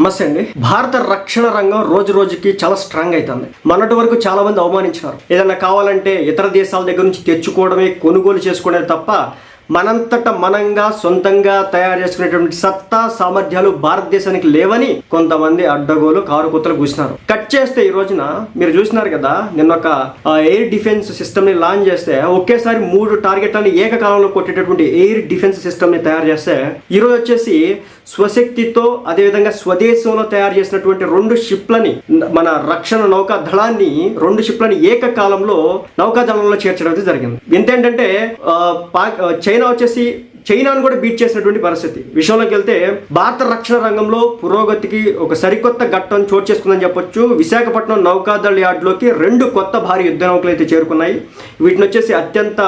నమస్తే అండి. భారత రక్షణ రంగం రోజు రోజుకి చాలా స్ట్రాంగ్ అవుతుంది మొన్నటి వరకు చాలా మంది అవమానించినారు. ఏదన్నా కావాలంటే ఇతర దేశాల దగ్గర నుంచి తెచ్చుకోవడమే కొనుగోలు చేసుకోవడమే తప్ప మనంతట మనంగా సొంతంగా తయారు చేసుకునేటువంటి సత్తా సామర్థ్యాలు భారతదేశానికి లేవని కొంతమంది అడ్డగోలు కారు కుత్తలు కూసినారు కట్ చేస్తే ఈ రోజున మీరు చూసినారు కదా నిన్న ఒక ఎయిర్ డిఫెన్స్ సిస్టమ్ని లాంచ్ చేస్తే ఒకేసారి మూడు టార్గెట్లను ఏకకాలంలో కొట్టేటటువంటి ఎయిర్ డిఫెన్స్ సిస్టమ్ని తయారు చేస్తే ఈరోజు వచ్చేసి స్వశక్తితో అదేవిధంగా స్వదేశంలో తయారు చేసినటువంటి రెండు షిప్లని మన రక్షణ నౌకా దళాన్ని రెండు షిప్లని ఏకకాలంలో నౌకాదళంలో చేర్చడం జరిగింది. ఇంతేంటంటే చైనా చైనా వచ్చేసి చైనాను కూడా బీట్ చేసినటువంటి పరిస్థితి. విషయంలోకి వెళ్తే భారత రక్షణ రంగంలో పురోగతికి ఒక సరికొత్త ఘట్టం చోటు చేసుకుందని చెప్పొచ్చు. విశాఖపట్నం నౌకాదళ యార్డ్లోకి రెండు కొత్త భారీ యుద్ధ నౌకలు అయితే చేరుకున్నాయి. వీటిని వచ్చేసి అత్యంత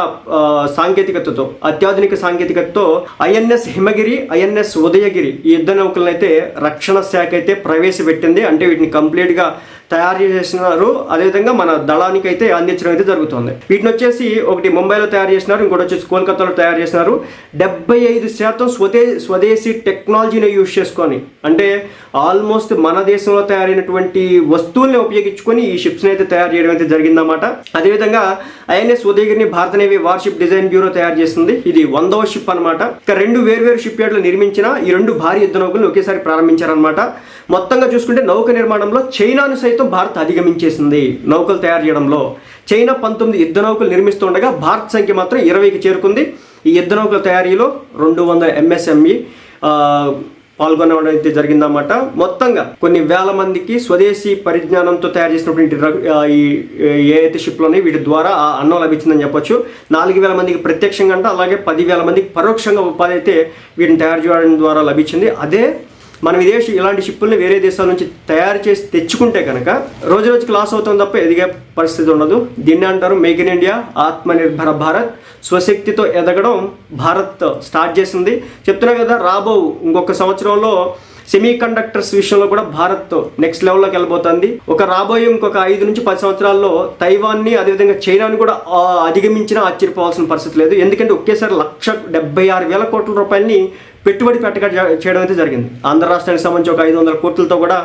సాంకేతికతతో అత్యాధునిక సాంకేతికతతో ఐఎన్ఎస్ హిమగిరి ఐఎన్ఎస్ ఉదయగిరి ఈ యుద్ధ నౌకలను అయితే రక్షణ శాఖ అయితే ప్రవేశపెట్టింది. అంటే వీటిని కంప్లీట్గా తయారు చేసినారు. అదేవిధంగా మన దళానికి అయితే అందించడం అయితే జరుగుతుంది. వీటిని వచ్చేసి ఒకటి ముంబైలో తయారు చేసినారు. ఇంకోటి వచ్చేసి కోల్కతాలో తయారు చేసినారు. డెబ్బై ఐదు శాతం స్వదే స్వదేశీ టెక్నాలజీని యూజ్ చేసుకొని అంటే ఆల్మోస్ట్ మన దేశంలో తయారైనటువంటి వస్తువుల్ని ఉపయోగించుకొని ఈ షిప్స్ని అయితే తయారు చేయడం అయితే జరిగిందన్నమాట. అదేవిధంగా ఐఎన్ఎస్ ఉదయగిరిని భారత నేవీ వార్షిప్ డిజైన్ బ్యూరో తయారు చేస్తుంది. ఇది వందవ షిప్ అనమాట ఇక రెండు వేర్వేరు షిప్ యార్డ్లు నిర్మించిన ఈ రెండు భారీ యుద్ధ నౌకలను ఒకేసారి ప్రారంభించారనమాట మొత్తంగా చూసుకుంటే నౌక నిర్మాణంలో చైనాను సైతం భారత్ అధిగమించేసింది నౌకలు తయారు చేయడంలో. చైనా పంతొమ్మిది యుద్ధ నౌకలు నిర్మిస్తుండగా భారత్ సంఖ్య మాత్రం ఇరవైకి చేరుకుంది. ఈ యుద్ధ నౌకల తయారీలో రెండు వందల ఎంఎస్ఎంఈ పాల్గొనడం అయితే జరిగిందన్నమాట. మొత్తంగా కొన్ని వేల మందికి స్వదేశీ పరిజ్ఞానంతో తయారు చేసినటువంటి ఈ ఏఐతే షిప్లోని షిప్లు వీటి ద్వారా ఆ అన్నం లభించిందని చెప్పొచ్చు. నాలుగు వేల మందికి ప్రత్యక్షంగా అంటే అలాగే పదివేల మందికి పరోక్షంగా ఉపాధి అయితే వీటిని తయారు చేయడం ద్వారా లభించింది. అదే మన విదేశీ ఇలాంటి షిప్పుల్ని వేరే దేశాల నుంచి తయారు చేసి తెచ్చుకుంటే కనుక రోజు రోజుకి లాస్ అవుతుంది తప్ప ఎదిగే పరిస్థితి ఉండదు. దీన్ని అంటారు make in India Atmanirbhar Bharat. స్వశక్తితో ఎదగడం భారత్ స్టార్ట్ చేసింది. చెప్తున్నా కదా రాబో ఇంకొక సంవత్సరంలో సెమీ కండక్టర్స్ విషయంలో కూడా భారత్ నెక్స్ట్ లెవెల్లోకి వెళ్ళబోతుంది. ఒక రాబోయే ఇంకొక ఐదు నుంచి పది సంవత్సరాల్లో తైవాన్ని అదేవిధంగా చైనాని కూడా అధిగమించినా ఆశ్చర్యపోవాల్సిన పరిస్థితి లేదు. ఎందుకంటే ఒకేసారి లక్ష డెబ్బై ఆరు వేల కోట్ల రూపాయలని పెట్టుబడి పెట్టక చేయడం అయితే జరిగింది. ఆంధ్ర రాష్ట్రానికి సంబంధించి ఒక ఐదు వందల కోట్లతో కూడా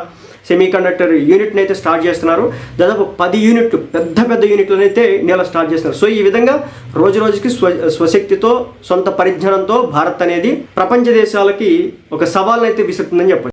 సెమీ కండక్టర్ యూనిట్ని అయితే స్టార్ట్ చేస్తున్నారు. దాదాపు పది యూనిట్లు పెద్ద పెద్ద యూనిట్లను అయితే నేల స్టార్ట్ చేస్తున్నారు. సో ఈ విధంగా రోజు రోజుకి స్వ స్వశక్తితో సొంత పరిజ్ఞానంతో భారత్ అనేది ప్రపంచ దేశాలకి ఒక సవాల్ని అయితే విసురుతుందని చెప్పొచ్చు.